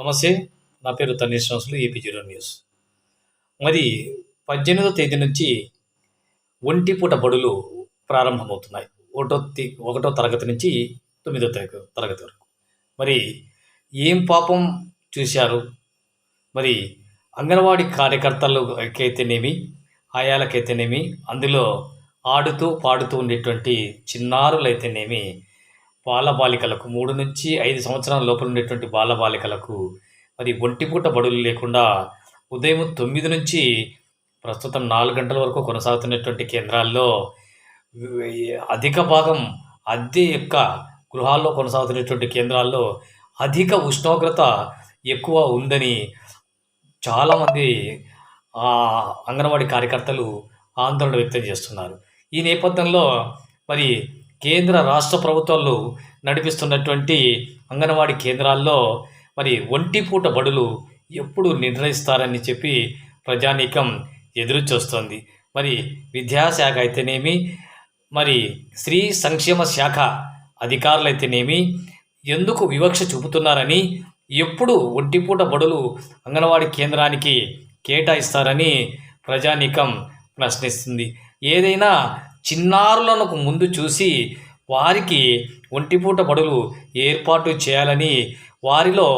నమస్తే నా పేరు Tanish Srinivasulu AP zero news. మరి పద్దెనిమిదో తేదీ నుంచి ఒంటి పూట బడులు ప్రారంభమవుతున్నాయి. ఒకటో ఒకటో తరగతి నుంచి తొమ్మిదో తరగతి తరగతి వరకు. మరి ఏం పాపం చూశారు? మరి అంగన్వాడీ కార్యకర్తలకైతేనేమి ఆయాలకైతేనేమి అందులో ఆడుతూ పాడుతూ ఉండేటువంటి చిన్నారులైతేనేమి బాలబాలికలకు మూడు నుంచి ఐదు సంవత్సరాల లోపల ఉండేటువంటి బాలబాలికలకు మరి ఒంటిపూట బడులు లేకుండా ఉదయం తొమ్మిది నుంచి ప్రస్తుతం నాలుగు గంటల వరకు కొనసాగుతున్నటువంటి కేంద్రాల్లో అధిక భాగం అద్దె యొక్క గృహాల్లో కొనసాగుతున్నటువంటి కేంద్రాల్లో అధిక ఉష్ణోగ్రత ఎక్కువ ఉందని చాలామంది అంగన్వాడీ కార్యకర్తలు ఆందోళన వ్యక్తం చేస్తున్నారు. ఈ నేపథ్యంలో మరి కేంద్ర రాష్ట్ర ప్రభుత్వాలు నడిపిస్తున్నటువంటి అంగన్వాడీ కేంద్రాల్లో మరి ఒంటిపూట బడులు ఎప్పుడు నిర్ణయిస్తారని చెప్పి ప్రజానీకం ఎదురు చూస్తోంది మరి విద్యాశాఖ అయితేనేమి మరి స్త్రీ సంక్షేమ శాఖ అధికారులైతేనేమి ఎందుకు వివక్ష చూపుతున్నారని ఎప్పుడు ఒంటిపూట బడులు అంగన్వాడీ కేంద్రానికి కేటాయిస్తారని ప్రజానీకం ప్రశ్నిస్తుంది. ఏదైనా చిన్నారులను ముందు చూసి వారికి ఒంటిపూట బడులు ఏర్పాటు చేయాలని వారిలో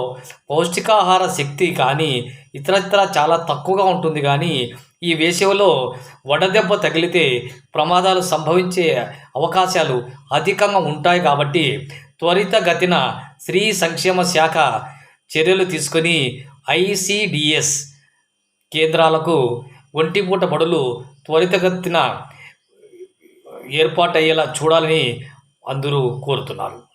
పౌష్టికాహార శక్తి కానీ ఇతరత్ర చాలా తక్కువగా ఉంటుంది కానీ ఈ వేసవిలో వడదెబ్బ తగిలితే ప్రమాదాలు సంభవించే అవకాశాలు అధికంగా ఉంటాయి కాబట్టి త్వరితగతిన స్త్రీ సంక్షేమ శాఖ చర్యలు తీసుకొని ఐసిడిఎస్ కేంద్రాలకు ఒంటిపూట బడులు త్వరితగతిన ఏర్పాటయ్యేలా చూడాలని అందరూ కోరుతున్నారు.